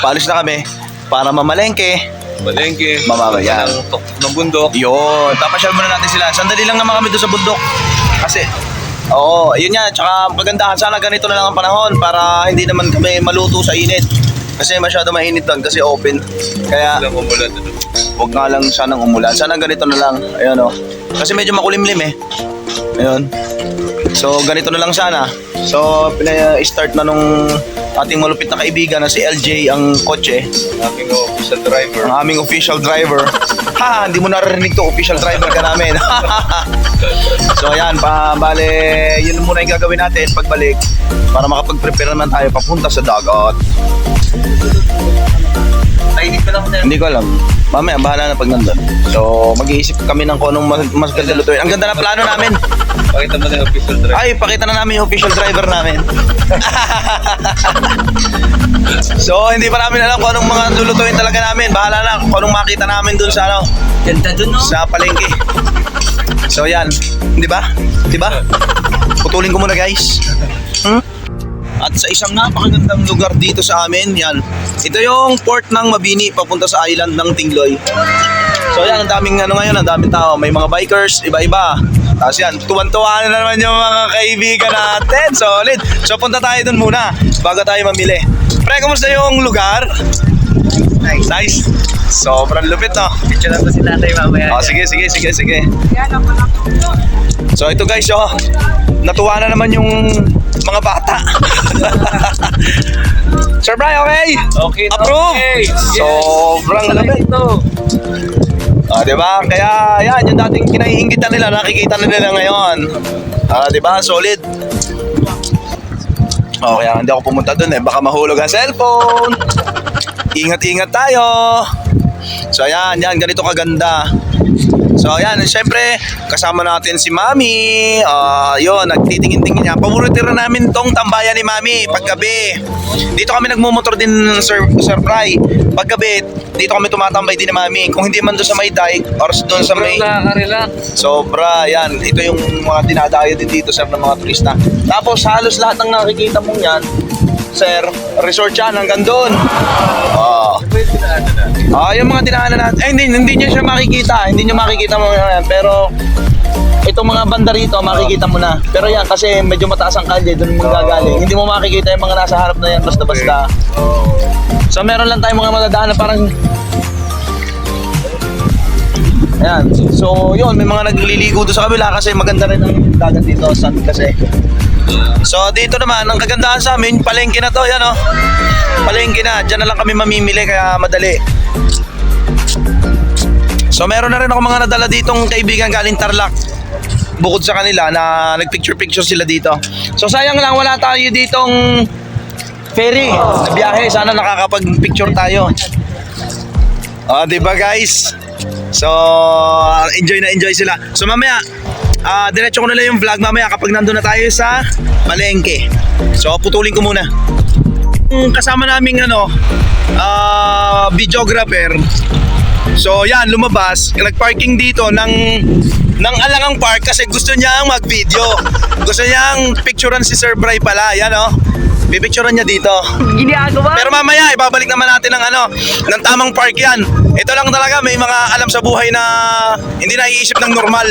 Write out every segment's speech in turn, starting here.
paalis na kami para mamalengke. Malengke. Mamamayan. Ng bundok. Yun, papasyal muna natin sila. Sandali lang naman kami doon sa bundok. Kasi, oo, yun yan. Tsaka pagandahan, sana ganito na lang ang panahon para hindi naman kami maluto sa init. Kasi masyado mainit doon kasi open. Kaya, Lang umulan doon. huwag nga lang sanang umulan. Sana ganito na lang. Ayun o. Kasi medyo makulimlim eh. Ayun. So, ganito na lang sana. So, pina-start na nung ating malupit na kaibigan na si LJ ang kotse. Aking official driver. Ang aming official driver. ha, hindi mo narinig to, official driver ka namin. so ayan, pa, bale, yun muna yung gagawin natin pagbalik para makapag-prepare naman tayo papunta sa dagat. Tahimik ka lang na. Hindi ko alam. Mamaya, bahala na pag nandun. So, mag-iisip kami ng kung anong mas, mas ganda lutuin. Ang ganda na plano namin. Pakita mo na yung official driver. Ay, pakita na namin yung official driver namin. so, hindi pa namin alam kung anong mga lulutuin talaga namin. Bahala na kung anong makita namin dun sa ano, Ganda dun, no? sa palengke. So yan, di ba? Di ba? Putulin ko muna guys. Hmm? At sa isang napakagandang lugar dito sa amin, yan. Ito yung port ng Mabini papunta sa island ng Tingloy. So yan, ang daming ano ngayon, ang daming tao. May mga bikers, iba-iba. Tapos yan, tuwan-tuwa na naman yung mga kaibigan natin. Solid. So punta tayo dun muna bago tayo mamili. Pre, kumusta yung lugar? Nice. Nice. Sobrang lupit, no? Picture na to si tatay mamaya. Oh, sige, sige, sige, sige. So ito guys, oh, natuwa na naman yung mga bata. Sir Bry, okay? Okay Approve! okay. Sobrang lamig. Ito. Ah, di ba? Kaya yan, yung dating kinaiingitan nila, nakikita na nila ngayon. Ah, di ba? Solid. Oh, kaya hindi ako pumunta dun eh. Baka mahulog ang cellphone. Ingat-ingat tayo. So ayan, yan, ganito kaganda. So ayan, syempre, kasama natin si Mami. Ah, yun, nagtitingin-tingin niya. Paborito rin namin tong tambayan ni Mami paggabi. Dito kami nagmumotor din, Sir, Sir Bry. Paggabi, dito kami tumatambay din ni Mami. Kung hindi man doon sa may dike or doon sa may... Nakaka-relax. Sobra, yan. Ito yung mga dinadayo din dito, sir, ng mga turista. Tapos halos lahat ng nakikita mong yan, sir, resort yan hanggang doon. Ah. Ah, yung mga dinaanan natin. Eh, hindi, hindi nyo siya makikita. Hindi nyo makikita mo yan. Pero, itong mga banda rito, makikita mo na. Pero yan, kasi medyo mataas ang kalye, doon mo gagaling. Hindi mo makikita yung mga nasa harap na yan, basta-basta. So, meron lang tayong mga madadaan na parang Ayan. So, yun, may mga nagliligo doon sa kabila kasi maganda rin ang dagat dito, sun kasi. So, dito naman, ang kagandahan sa amin, palengke na to, yan oh. Palengke na, dyan na lang kami mamimili kaya madali. So, meron na rin ako mga nadala ditong kaibigan galing Tarlac. Bukod sa kanila na nagpicture-picture sila dito. So, sayang lang wala tayo ditong ferry na biyahe. Sana nakakapag-picture tayo. Ah, di ba guys? So, enjoy na enjoy sila. So mamaya, ah diretso ko na lang yung vlog mamaya kapag nandun na tayo sa palengke. So, putulin ko muna. Kasama naming ano, ah videographer. So, yan, lumabas. Nag-parking dito ng ng Alangang Park kasi gusto niyang mag-video. Gusto niyang picturean si Sir Bray pala. Yan, oh. Pipicturean niya dito. Ginagawa? Pero mamaya, ibabalik naman natin ng ano, ng tamang park yan. Ito lang talaga, may mga alam sa buhay na hindi naiisip ng normal.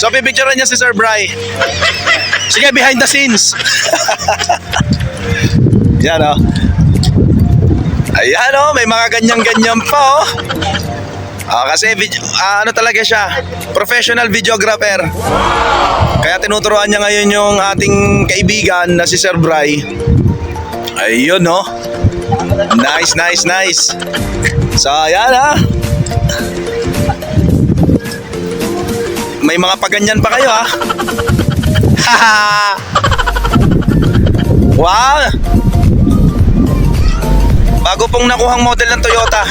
so, pipicturean niya si Sir Bry. Sige, behind the scenes. yan o. Ayan o, may mga ganyan-ganyan pa o. Ah, kasi ah, ano talaga siya, professional videographer. Kaya tinuturuan niya ngayon yung ating kaibigan na si Sir Bry. Ayun no. Nice, nice, nice. So, ayan ha. May mga paganyan pa kayo ha. wow. Bago pong nakuhang model ng Toyota.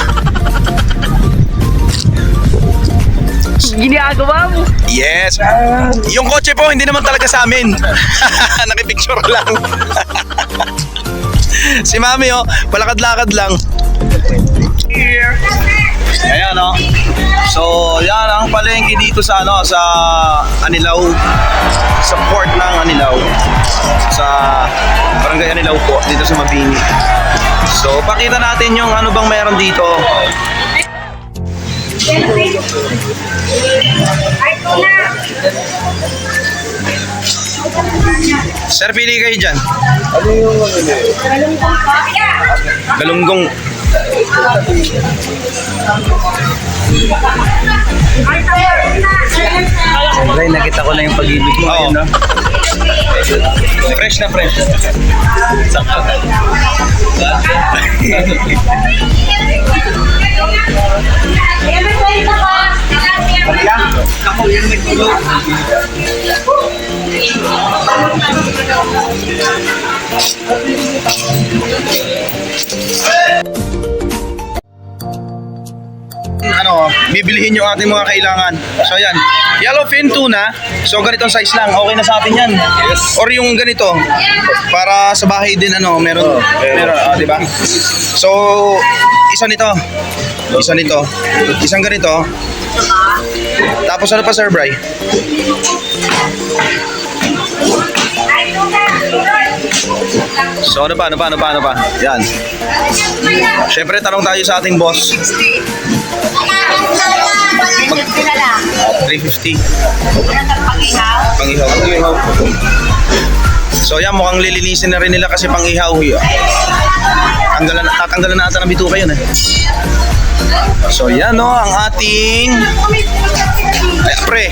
Ginagawa mo? Yes. Yung kotse po, hindi naman talaga sa amin. Nakipicture lang. si Mami, oh, palakad-lakad lang. Ayan, oh. So, yan ang palengke dito sa ano, sa Anilaw. Sa port ng Anilaw. Sa Barangay Anilaw po dito sa Mabini. So, pakita natin yung ano bang meron dito. Sir, pili kayo dyan. Ano yung ano yun? Galunggong. Siyempre, nakita ko na yung pag-ibig mo. Oo. No? Fresh na fresh. Ako yung nagtulog. Ano, bibilihin yung ating mga kailangan. So yan, yellowfin tuna. So ganitong size lang, okay na sa atin yan. Yes. Or yung ganito, para sa bahay din ano, meron, meron, ah, di ba? So, isa nito, isa nito, isang ganito. Tapos ano pa Sir Bry? So ano pa, ano pa, ano pa, ano pa? Yan. Siyempre, tanong tayo sa ating boss. 350. Pangihaw. Pangihaw. So yan, mukhang lilinisin na rin nila kasi pangihaw. Yun. Tanggalan, tatanggalan na ata ng bituka yun eh. So yan no, ang ating... Ay, pre,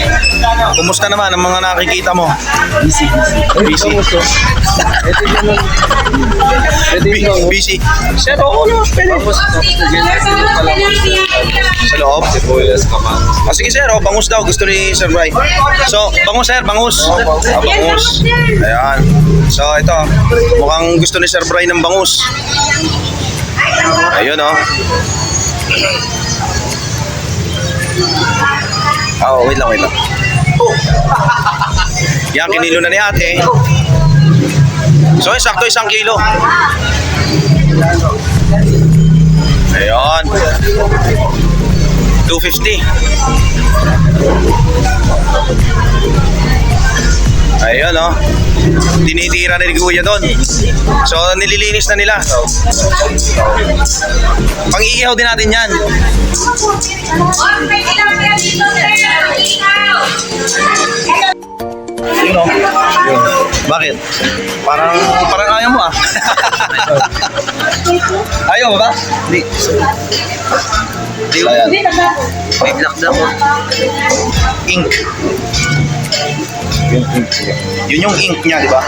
kumusta naman ang mga nakikita mo? Busy, busy. Busy. Ito yung Ito Bu- yung Busy. Sir, oo naman, pwede. Sa loob. Sibuyas, kaman. Ah, sige sir, oh, bangus daw. Gusto ni Sir Bry. So, bangus sir, bangus. Ah, bangus. Ayan. So, ito. Mukhang gusto ni Sir Bry ng bangus. Ayun, oh. Ah, Oh, wait lang, wait lang. Yan, kinilo na ni ate. So, sakto isang kilo. Ayun. 250. Ayun, oh. Tinitira na ni Kuya doon. So, nililinis na nila. Pang-iihaw din natin yan. Yun, oh. Yun. Bakit? Parang, parang ayaw mo, ah. ayaw mo ba? Hindi. Ayan. May black daw ko. Ink. Yun yung ink niya, di ba?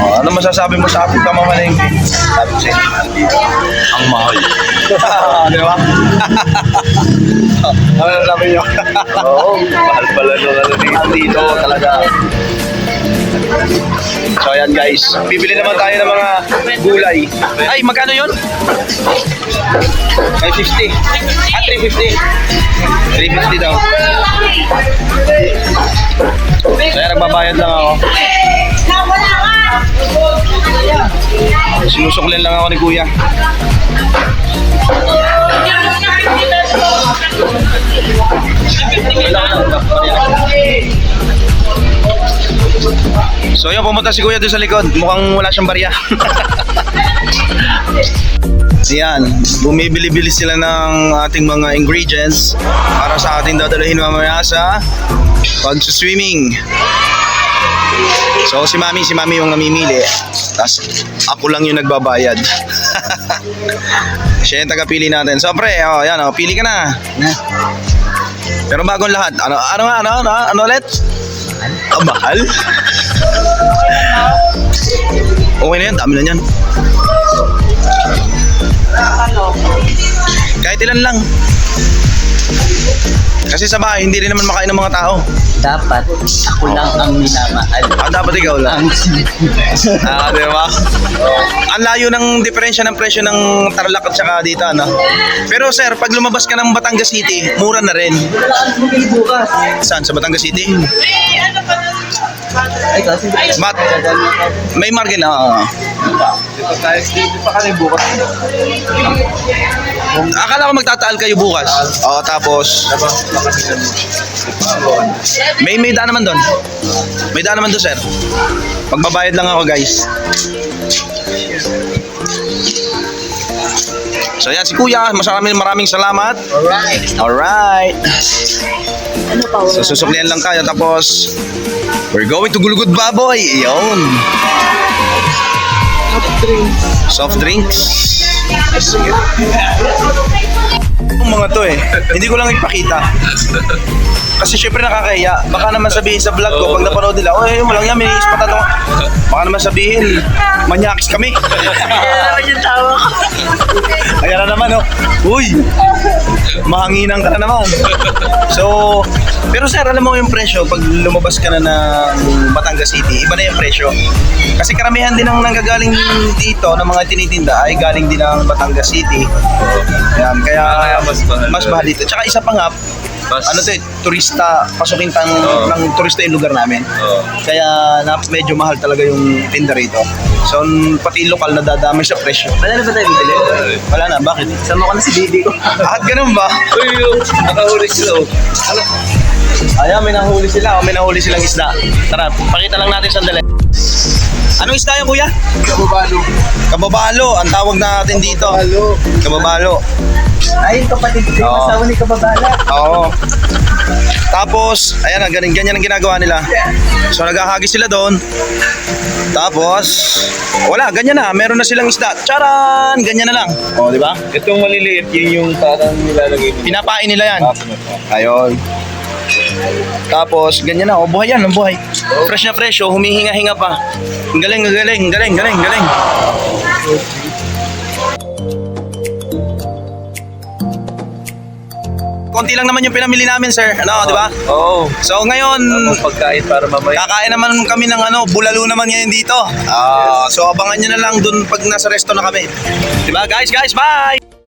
Oh, ano masasabi mo sa ating pamamalengke? Sabi ko sa'yo, ang mahal. di ba? ano sabi niyo? Oo, mahal pala nung ano dito. dito talaga. So ayan guys, bibili naman tayo ng mga gulay. Ay, magkano yun? 550. Ah, 350. 350 daw. So nagbabayad lang ako. Sinusuklen lang ako ni kuya. So yun, pumunta si kuya doon sa likod. Mukhang wala siyang barya. Yan, bumibili-bili sila ng ating mga ingredients para sa ating dadalhin mamaya sa pag-swimming. So si Mami, si Mami yung namimili. Tapos ako lang yung nagbabayad. Siya yung tagapili natin. So pre, oh, yan, oh, pili ka na. Pero bagong lahat. Ano, ano ano, ano, ano ulit? Ah, mahal? Okay na yan, dami na yan. Kahit ilan lang. Kasi sa bahay, hindi rin naman makain ng mga tao. Dapat, ako lang ang minamahal. Ah, dapat ikaw lang. Ah, di ba? Ang layo ng diferensya ng presyo ng Tarlac at saka dito, ano? Pero sir, pag lumabas ka ng Batangas City, mura na rin. Saan? Sa Batangas City? Ay, kasi Mat, may margin, ah. Dito tayo, dito pa kami bukas. Akala ko magtataal kayo bukas. Oo, tapos? Makasigan mo. May may daan naman doon. May daan naman doon, sir. Magbabayad lang ako, guys. So yan si Kuya, maraming maraming salamat. Alright. Alright. So susuklian lang tayo tapos we're going to Gulugud Baboy. Yun. Soft drinks. Yung mga to eh, hindi ko lang ipakita. Kasi syempre nakakahiya. Baka naman sabihin sa vlog ko, pag napanood nila, oh, eh, mo lang yan, may ispat na to." Baka naman sabihin, manyakis kami. Kaya naman yung tawa ko. Ayan na naman, oh. Uy! Mahanginan ka na naman. So, pero sir, alam mo yung presyo pag lumabas ka na ng Batangas City, iba na yung presyo. Kasi karamihan din ang nanggagaling dito ng mga tinitinda ay galing din ng Batangas City. Yan, kaya, Kaya mas mahal. mas mahal dito. Tsaka isa pa nga, Mas, ano to eh, turista, pasukin tang, Oo. ng turista yung lugar namin. Oo. Kaya na, medyo mahal talaga yung tinda rito. So, pati lokal na dadamay sa presyo. Wala na ba tayo bibili? Wala na, bakit? Sama ko na si Bibi ko. At ganun ba? Uy, nakahuli sila. oh. Ano? Ayan, may nahuli sila. O, may nahuli silang isda. Tara, pakita lang natin sandali. Anong isda yan, kuya? Kababalo. Kababalo. Ang tawag natin dito. Halo. Kababalo. Ay, yung kapatid ko, yung Oo. asawa ni Kababala. Oo. Tapos, ayan, ang ganyan, ganyan ang ginagawa nila. So, naghahagis sila doon. Tapos, wala, ganyan na. Meron na silang isda. Charan! Ganyan na lang. O, di ba? Itong maliliit, yun yung parang nilalagay mo. Pinapain nila yan. Ayun. Tapos, ganyan na. O, buhay yan. Ang buhay. Fresh na fresh. O, humihinga-hinga pa. Ang galing, ang galing, ang galing, galing, galing. Konti lang naman yung pinamili namin, sir. Ano, di ba? Oo. So, ngayon, Ang pagkain para mamaya. kakain naman kami ng ano, bulalo naman ngayon dito. Ah, so, abangan nyo na lang dun pag nasa resto na kami. Di ba, guys? Guys, bye!